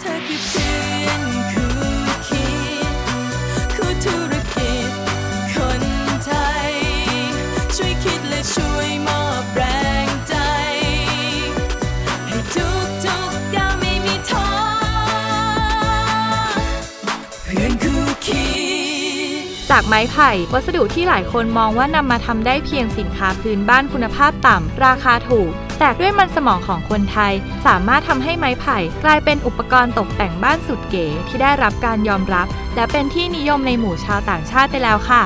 เธอคือเพื่อนคู่คิดคู่ธุรกิจคนไทย ช่วยคิดและช่วยมอบแรงใจ ให้ทุกทุกก้าวไม่มีท้อเพื่อนคู่คิด จากไม้ไผ่ วัสดุที่หลายคนมองว่านำมาทำได้เพียงสินค้าพื้นบ้านคุณภาพต่ำ ราคาถูก แต่ด้วยมันสมองของคนไทย สามารถทำให้ไม้ไผ่ กลายเป็นอุปกรณ์ตกแต่งบ้านสุดเก๋ที่ได้รับการยอมรับ และเป็นที่นิยมในหมู่ชาวต่างชาติไปแล้วค่ะ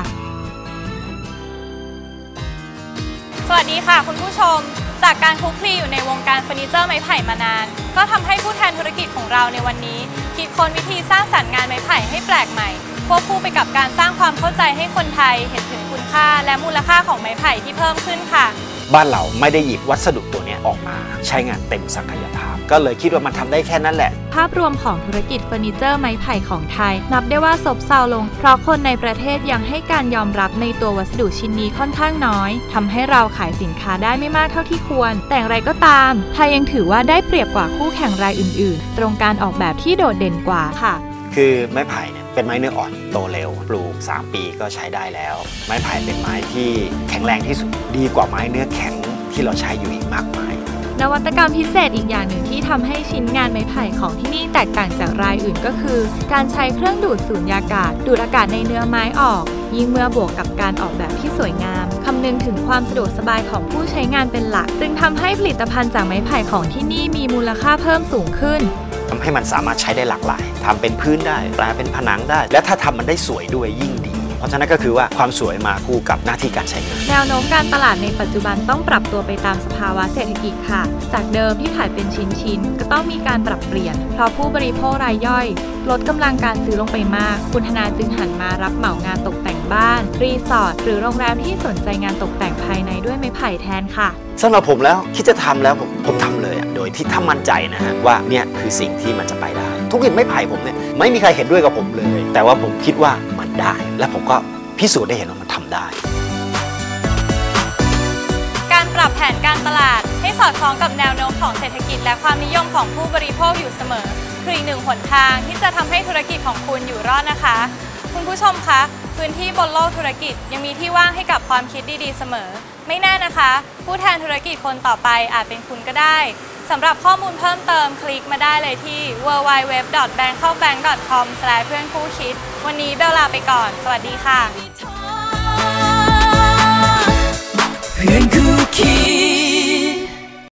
สวัสดีค่ะ คุณผู้ชม จากการคลุกคลีอยู่ในวงการเฟอร์นิเจอร์ไม้ไผ่มานาน ก็ทำให้ผู้แทนธุรกิจของเราในวันนี้ คิดค้นวิธีสร้างสรรค์งานไม้ไผ่ให้แปลกใหม่ ควบคู่ไปกับการสร้างความเข้าใจให้คนไทยเห็นถึงคุณค่า และมูลค่าของไม้ไผ่ที่เพิ่มขึ้นค่ะ บ้านเราไม่ได้หยิบวัสดุตัวเนี้ยออกมาใช้งานเต็มศักยภาพ ก็เลยคิดว่ามันทำได้แค่นั้นแหละ ภาพรวมของธุรกิจเฟอร์นิเจอร์ไม้ไผ่ของไทย นับได้ว่าซบเซาลง เพราะคนในประเทศยังให้การยอมรับในตัววัสดุชิ้นนี้ค่อนข้างน้อยทำให้เราขายสินค้าได้ไม่มากเท่าที่ควร แต่อย่างไรก็ตาม ไทยยังถือว่าได้เปรียบกว่าคู่แข่งรายอื่น ๆ ตรงการออกแบบที่โดดเด่นกว่าค่ะ คือไม้ไผ่เนี่ยเป็นไม้เนื้ออ่อนโตเร็ว ปลูก 3 ปีก็ใช้ได้แล้ว ไม้ไผ่เป็นไม้ที่แข็งแรงที่สุดดีกว่าไม้เนื้อแข็งที่เราใช้อยู่อีกมากมาย นวัตกรรมพิเศษอีกอย่างหนึ่งที่ทำให้ชิ้นงานไม้ไผ่ของที่นี่แตกต่างจากรายอื่นก็คือ การใช้เครื่องดูดสูญญากาศ ดูดอากาศในเนื้อไม้ออก ยิ่งเมื่อบวกกับการออกแบบที่สวยงามคำนึงถึงความสะดวกสบายของผู้ใช้งานเป็นหลัก จึงทำให้ผลิตภัณฑ์จากไม้ไผ่ของที่นี่มีมูลค่าเพิ่มสูงขึ้น ทำให้มันสามารถใช้ได้หลากหลายทำเป็นพื้นได้แปลเป็นผนังได้ และถ้าทำมันได้สวยด้วยยิ่งดี เพราะฉะนั้นก็คือว่าความสวยมาคู่กับหน้าที่การใช้งานแนวโน้มการตลาดในปัจจุบันต้องปรับตัวไปตามสภาวะเศรษฐกิจค่ะ จากเดิมที่ขายเป็นชิ้นๆก็ต้องมีการปรับเปลี่ยน เพราะผู้บริโภครายย่อย ลดกำลังการซื้อลงไปมาก คุณธนาจึงหันมารับเหมางานตกแต่งบ้าน รีสอร์ทหรือโรงแรมที่สนใจงานตกแต่งภายในด้วยไม้ไผ่แทนค่ะสำหรับผมแล้วคิดจะทำแล้วผมผมทำเลยอะโด ยที่ถ้ามั่นใจนะฮะว่าเนี่ยคือสิ่งที่มันจะไปได้ทุกอย่างไม่ไผ่ผมเนี่ยไม่มีใครเห็นด้วยกับผมเลย แต่ว่าผมคิดว่ามันได้ และผมก็พิสูจน์ได้เห็นว่ามันทำได้ การปรับแผนการตลาดให้สอดคล้องกับแนวโน้มของเศรษฐกิจ และความนิยมของผู้บริโภคอยู่เสมอคืออีกหนึ่งหนทางที่จะทำให้ธุรกิจของคุณอยู่รอดนะคะ คุณผู้ชมคะพื้นที่บนโลกธุรกิจยังมีที่ว่างให้กับความคิดดีๆเสมอ ไม่แน่นะคะ ผู้แทนธุรกิจคนต่อไปอาจเป็นคุณก็ได้ สำหรับข้อมูลเพิ่มเติมคลิกมาได้เลยที่ www.bankcobank.com/ เพื่อนคู่คิด วันนี้เบลลาไปก่อน สวัสดีค่ะ